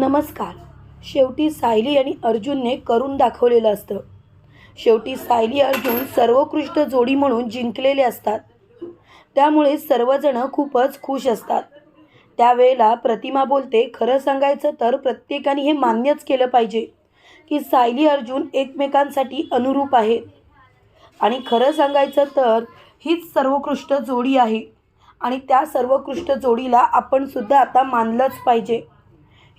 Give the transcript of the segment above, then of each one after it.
नमस्कार. शेवटी सायली आणि अर्जुनने करून दाखवलेलं असतं. शेवटी सायली अर्जुन सर्वोत्कृष्ट जोडी म्हणून जिंकलेले असतात. त्यामुळे सर्वजण खूपच खुश असतात. त्यावेळेला प्रतिमा बोलते खरं सांगायचं तर प्रत्येकाने हे मान्यच केलं पाहिजे की सायली अर्जुन एकमेकांसाठी अनुरूप आहेत आणि खरं सांगायचं तर हीच सर्वोत्कृष्ट जोडी आहे. आणि त्या सर्वोत्कृष्ट जोडीला आपण सुद्धा आता मानलंच पाहिजे.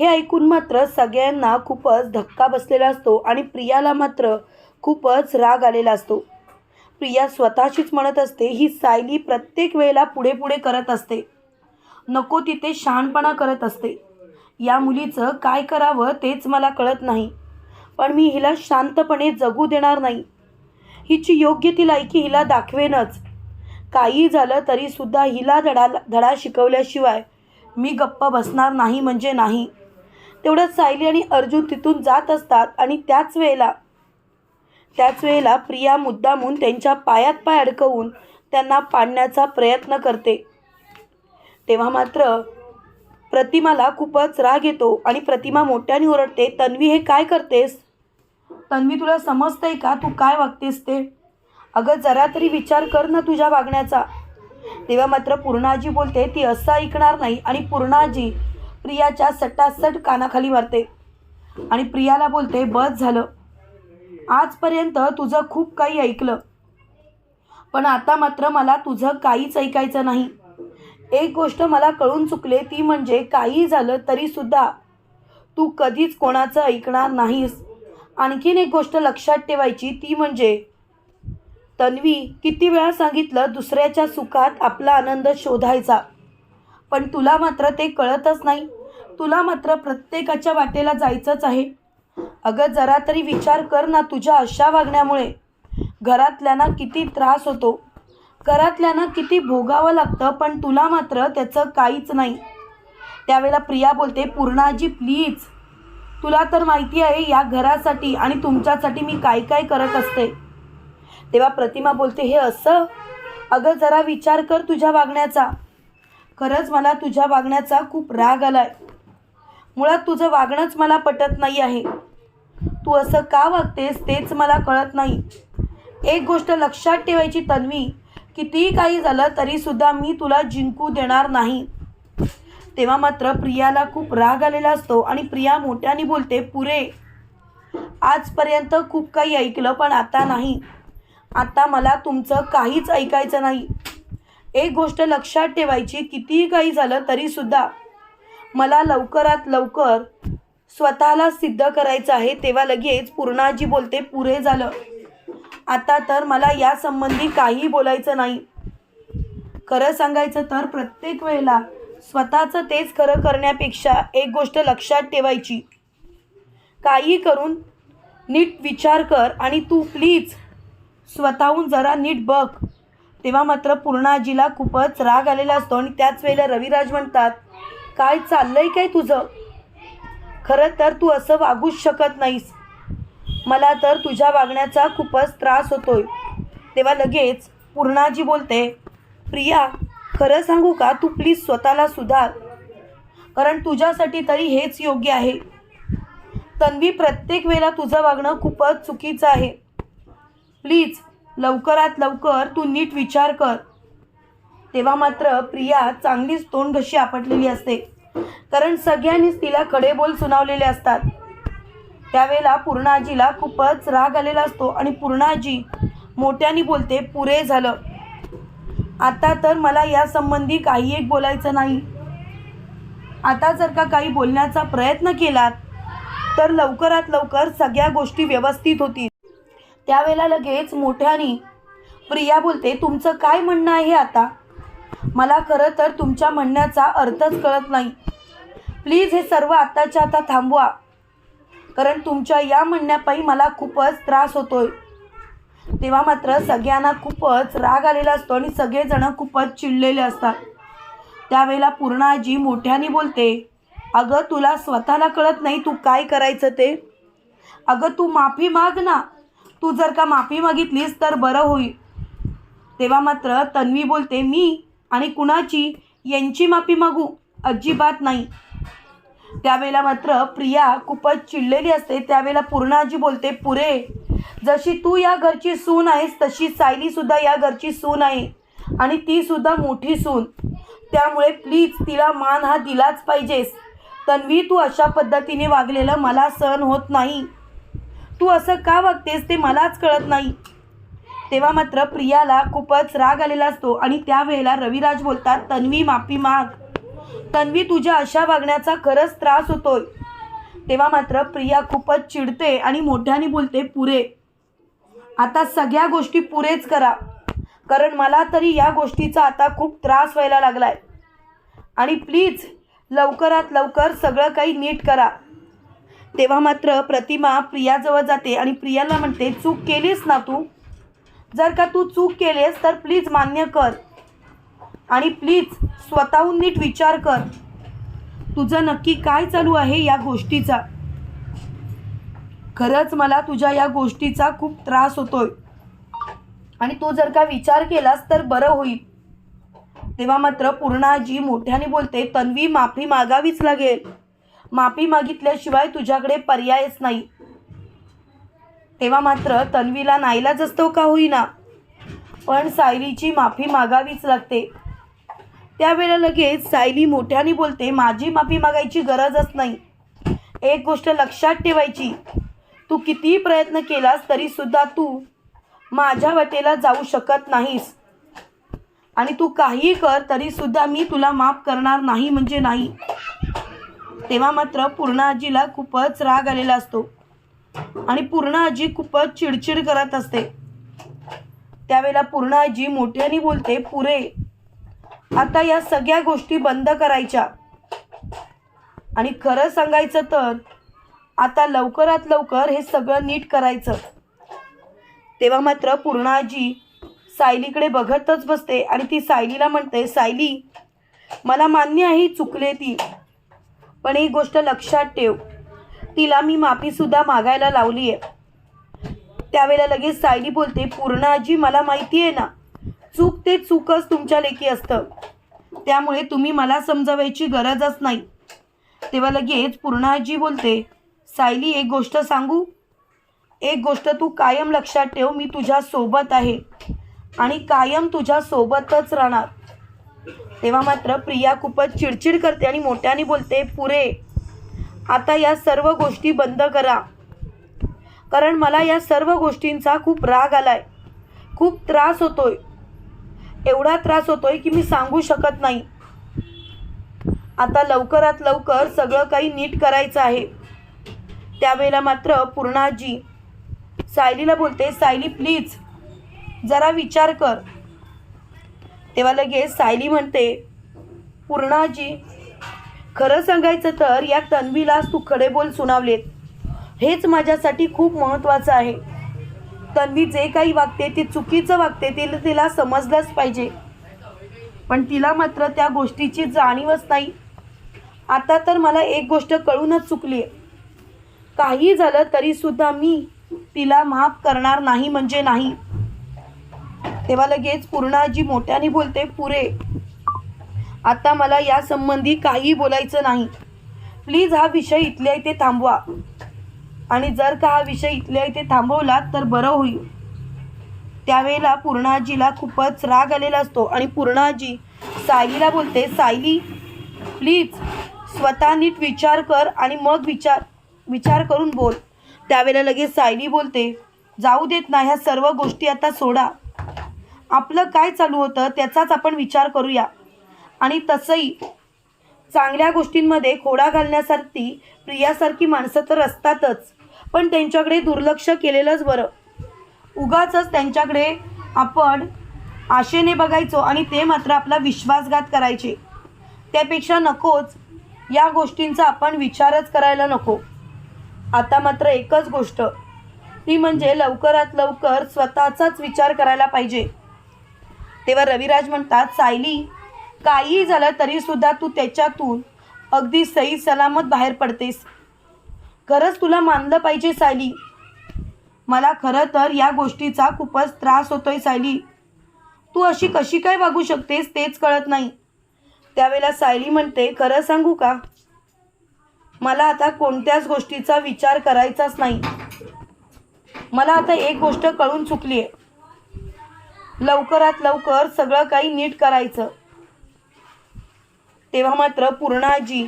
हे ऐकून मात्र सगळ्यांना खूपच धक्का बसलेला असतो आणि प्रियाला मात्र खूपच राग आलेला असतो. प्रिया स्वतःशीच म्हणत असते ही सायली प्रत्येक वेळेला पुढे पुढे करत असते. नको तिथे शहाणपणा करत असते. या मुलीचं काय करावं तेच मला कळत नाही. पण मी हिला शांतपणे जगू देणार नाही. हिची योग्य ती लायकी हिला दाखवेनच. काही झालं तरीसुद्धा हिला धडा धडा शिकवल्याशिवाय मी गप्प बसणार नाही म्हणजे नाही. तेवढ्यात सायली आणि अर्जुन तिथून जात असतात आणि त्याच वेळेला त्याच वेळेला प्रिया मुद्दामून त्यांच्या पायात पाय अडकवून त्यांना पाडण्याचा प्रयत्न करते. तेव्हा मात्र प्रतिमाला खूपच राग येतो आणि प्रतिमा मोठ्याने ओरडते तन्वी हे काय करतेस? तन्वी तुला समजतंय का? तू काय वागतेस ते? अगं जरा तरी विचार कर ना तुझ्या वागण्याचा. तेव्हा मात्र पूर्णाजी बोलते ती असं ऐकणार नाही आणि पूर्णाजी प्रियाच्या सटासट कानाखाली मारते. आणि प्रियाला बोलते बस झालं. आजपर्यंत तुझं खूप काही ऐकलं. पण आता मात्र मला तुझं काहीच ऐकायचं नाही. एक गोष्ट मला कळून चुकले ती म्हणजे काही झालं तरीसुद्धा तू कधीच कोणाचं ऐकणार नाहीस. आणखीन एक गोष्ट लक्षात ठेवायची ती म्हणजे तन्वी किती वेळा सांगितलं दुसऱ्याच्या सुखात आपला आनंद शोधायचा. पण तुला मात्र ते कळतच नाही. तुला मात्र प्रत्येकाच्या वाटेला जायचंच आहे. अगं जरा तरी विचार कर ना तुझ्या अशा वागण्यामुळे. घरातल्यांना किती त्रास होतो. घरातल्यांना किती भोगावं लागतं पण तुला मात्र त्याचं काहीच नाही. त्यावेळेला प्रिया बोलते पूर्णाजी प्लीज. तुला तर माहिती आहे या घरासाठी आणि तुमच्यासाठी मी काय काय करत असते. तेव्हा प्रतिमा बोलते हे असं? अगं जरा विचार कर तुझ्या वागण्याचा. खरंच मला तुझ्या वागण्याचा खूप राग आला आहे मुळात तुझं वागणंच मला पटत नाही आहे. तू असं का वागतेस तेच मला कळत नाही. एक गोष्ट लक्षात ठेवायची तन्वी कितीही काही झालं तरीसुद्धा मी तुला जिंकू देणार नाही. तेव्हा मात्र प्रियाला खूप राग आलेला असतो आणि प्रिया मोठ्याने बोलते पुरे आजपर्यंत खूप काही ऐकलं पण आता नाही. आता मला तुमचं काहीच ऐकायचं नाही. एक गोष्ट लक्षात ठेवायची कितीही काही झालं तरीसुद्धा मला लवकरात लवकर स्वतःला सिद्ध करायचं आहे तेव्हा लगेच पूर्णाजी बोलते पुरे झालं. आता तर मला या संबंधी काही बोलायचं नाही. खरं सांगायचं तर प्रत्येक वेळेला स्वतःचं तेच खरं करण्यापेक्षा एक गोष्ट लक्षात ठेवायची. काही करून नीट विचार कर आणि तू प्लीज स्वतःहून जरा नीट बघ. तेव्हा मात्र पूर्णाजीला खूपच राग आलेला असतो आणि त्याच वेळेला रविराज म्हणतात काय चाललंय काय तुझं? खरं तर तू असं वागूच शकत नाहीस. मला तर तुझ्या वागण्याचा खूपच त्रास होतोय. तेव्हा लगेच पूर्णाजी बोलते प्रिया खरं सांगू का? तू प्लीज स्वतःला सुधार. कारण तुझ्यासाठी तरी हेच योग्य आहे. तन्वी प्रत्येक वेळेला तुझं वागणं खूपच चुकीचं आहे. प्लीज लवकरात लवकर तू नीट विचार कर. तेव्हा मात्र प्रिया चांगलीच तोंड घशी आपटलेली असते. कारण सगळ्यांनीच तिला खडे बोल सुनावलेले असतात. त्यावेळेला पूर्णाजीला खूपच राग आलेला असतो आणि पूर्णाजी मोठ्याने बोलते पुरे झालं. आता तर मला यासंबंधी काही एक बोलायचं नाही. आता जर का काही बोलण्याचा प्रयत्न केलात तर लवकरात लवकर सगळ्या गोष्टी व्यवस्थित होतील. त्यावेळेला लगेच मोठ्याने प्रिया बोलते तुमचं काय म्हणणं आहे आता? मला खरं तर तुमच्या म्हणण्याचा अर्थच कळत नाही. प्लीज हे सर्व आत्ताच्या आता थांबवा. कारण तुमच्या या म्हणण्यापायी मला खूपच त्रास होतोय. तेव्हा मात्र सगळ्यांना खूपच राग आलेला असतो आणि सगळेजण खूपच चिडलेले असतात. त्यावेळेला पूर्णाजी मोठ्याने बोलते अगं तुला स्वतःला कळत नाही तू काय करायचं ते? अगं तू माफी माग ना. तू जर का माफी मागितलीस तर बरं होईल. तेव्हा मात्र तन्वी बोलते मी आणि कुणाची यांची माफी मागू अजिबात नाही. त्यावेळेला मात्र प्रिया खूपच चिडलेली असते. त्यावेळेला पूर्णाजी बोलते पुरे जशी तू या घरची सून आहेस तशी सायलीसुद्धा या घरची सून आहे आणि तीसुद्धा मोठी सून. त्यामुळे प्लीज तिला मान हा दिलाच पाहिजेस. तन्वी तू अशा पद्धतीने वागलेलं मला सहन होत नाही. तू असं का वागतेस ते मलाच कळत नाही. तेव्हा मात्र प्रियाला खूपच राग आलेला असतो आणि त्यावेळेला रविराज बोलतात तन्वी माफी माग. तन्वी तुझ्या अशा वागण्याचा खरंच त्रास होतोय. तेव्हा मात्र प्रिया खूपच चिडते आणि मोठ्याने बोलते पुरे. आता सगळ्या गोष्टी पुरेच करा. कारण मला तरी या गोष्टीचा आता खूप त्रास व्हायला लागलाय. आणि प्लीज लवकरात लवकर सगळं काही नीट करा. तेव्हा मात्र प्रतिमा प्रियाजवळ जाते आणि प्रियाला म्हणते चूक केलीस ना तू? जर का तू चूक केलेस तर प्लीज मान्य कर. आणि प्लीज स्वतःहून नीट विचार कर. तुझं नक्की काय चालू आहे या गोष्टीचा? खरंच मला तुझ्या या गोष्टीचा खूप त्रास होतोय. आणि तू जर का विचार केलास तर बरं होईल. तेव्हा मात्र पूर्णाजी मोठ्याने बोलते तन्वी माफी मागावीच लागेल. माफी मागितल्याशिवाय तुझ्याकडे पर्यायच नाही. तेव्हा मात्र तन्वीला नाईलाच असतो का होईना. पण सायलीची माफी मागावीच लागते. त्यावेळेला लगेच सायली मोठ्याने बोलते माझी माफी मागायची गरजच नाही. एक गोष्ट लक्षात ठेवायची. तू कितीही प्रयत्न केलास तरीसुद्धा तू माझ्या वाटेला जाऊ शकत नाहीस. आणि तू काहीही कर तरीसुद्धा मी तुला माफ करणार नाही म्हणजे नाही. तेव्हा मात्र पूर्ण आजीला खूपच राग आलेला असतो. आणि पूर्ण आजी खूपच चिडचिड करत असते. त्यावेळेला पूर्ण आजी मोठ्याने बोलते पुरे आता या सगळ्या गोष्टी बंद करायच्या. आणि खरं सांगायचं तर आता लवकरात लवकर हे सगळं नीट करायचं. तेव्हा मात्र पूर्णाजी सायलीकडे बघतच बसते आणि ती सायलीला म्हणते सायली मला मान्य आहे चुकले ती पण ही गोष्ट लक्षात ठेव. तिला मी माफीसुद्धा मागायला लावली आहे त्यावेळेला लगेच सायली बोलते पूर्णाजी मला माहिती आहे ना चूक ते चूकच तुमच्या लेखी असतं. त्यामुळे तुम्ही मला समजावायची गरजच नाही. तेव्हा लगेच पूर्णाजी बोलते सायली एक गोष्ट सांगू? एक गोष्ट तू कायम लक्षात ठेव मी तुझ्या सोबत आहे आणि कायम तुझ्या सोबतच राहणार. तेव्हा मात्र प्रिया खूपच चिडचिड करते आणि मोठ्याने बोलते पुरे आता या सर्व गोष्टी बंद करा. कारण मला या सर्व गोष्टींचा खूप राग आलाय. खूप त्रास होतोय. एवढा त्रास होतोय की मी सांगू शकत नाही. आता लवकरात लवकर सगळं काही नीट करायचं आहे. त्यावेळेला मात्र पूर्णाजी सायलीला बोलते सायली प्लीज जरा विचार कर. तेव्हा लगेच सायली म्हणते पूर्णाजी खरं सांगायचं तर या तन्वीलाच तू खडे बोल सुनावलेत. हेच माझ्यासाठी खूप महत्त्वाचं आहे. तन्वी जे काही वागते ते चुकीचं वागते ते तिला समजलंच पाहिजे. पण तिला मात्र त्या गोष्टीची जाणीवच नाही. आता तर मला एक गोष्ट कळूनच चुकली आहे काही झालं तरीसुद्धा मी तिला माफ करणार नाही म्हणजे नाही. तेव्हा लगेच पूर्णाजी मोठ्याने बोलते पुरे आता मला यासंबंधी काही बोलायचं नाही. प्लीज हा विषय इथल्या इथे थांबवा. आणि जर का हा विषय इथल्या इथे थांबवला तर बरं होईल. त्यावेळेला पूर्णाजीला खूपच राग आलेला असतो आणि पूर्णाजी सायलीला बोलते सायली प्लीज स्वतः नीट विचार कर आणि मग विचार विचार करून बोल. त्यावेळेला लगेच सायली बोलते जाऊ देत ना ह्या सर्व गोष्टी आता सोडा. आपलं काय चालू होतं त्याचाच आपण विचार करूया. आणि तसंही चांगल्या गोष्टींमध्ये खोडा घालण्यासाठी प्रियासारखी माणसं तर असतातच. पण त्यांच्याकडे दुर्लक्ष केलेलंच बरं. उगाचच त्यांच्याकडे आपण आशेने बघायचो आणि ते मात्र आपला विश्वासघात करायचे. त्यापेक्षा नकोच या गोष्टींचा आपण विचारच करायला नको. आता मात्र एकच गोष्ट ती म्हणजे लवकरात लवकर स्वतःचाच विचार करायला पाहिजे. तेव्हा रविराज म्हणतात सायली काहीही झालं तरीसुद्धा तू त्याच्यातून अगदी सही सलामत बाहेर पडतेस. खरंच तुला मानलं पाहिजे सायली. मला खरं तर या गोष्टीचा खूपच त्रास होतोय सायली. तू अशी कशी काय वागू शकतेस तेच कळत नाही. त्यावेळेला सायली म्हणते खरं सांगू का? मला आता कोणत्याच गोष्टीचा विचार करायचाच नाही. मला आता एक गोष्ट कळून चुकली आहे लवकरात लवकर सगळं काही नीट करायचं. तेव्हा मात्र पूर्णाजी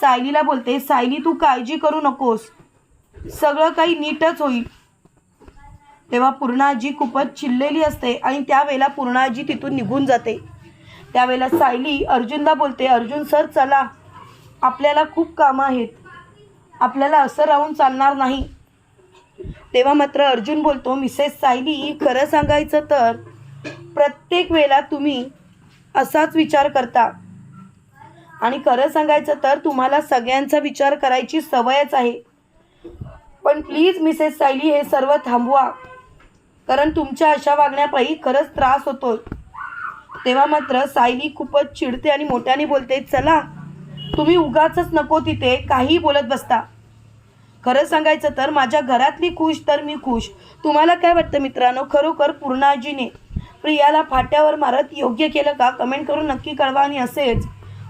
सायलीला बोलते सायली तू काळजी करू नकोस. सगळं काही नीटच होईल. तेव्हा पूर्णाजी खूपच चिडलेली असते आणि त्यावेळेला पूर्णाजी तिथून निघून जाते. त्यावेळेला सायली अर्जुनला बोलते अर्जुन सर चला. आपल्याला खूप कामं आहेत. आपल्याला असं राहून चालणार नाही. तेव्हा मात्र अर्जुन बोलतो मिसेस सायली खरं सांगायचं तर प्रत्येक वेळेला तुम्ही असाच विचार करता. आणि खरं सांगायचं तर तुम्हाला सगळ्यांचा विचार करायची सवयच आहे. पण प्लीज मिसेस सायली हे सर्व थांबवा. कारण तुमच्या अशा वागण्यापायी खरंच त्रास होतोय. तेव्हा मात्र सायली खूपच चिडते आणि मोठ्याने बोलते चला तुम्ही उगाच नको तिथे काही बोलत बसता. खरं सांगायचं तर माझ्या घरातली खुश तर मी खुश. तुम्हाला काय वाटतं मित्रांनो? खरोखर पूर्णाजीने प्रियाला फाट्यावर मारत योग्य केलं का? कमेंट करून नक्की कळवा आणि असेच.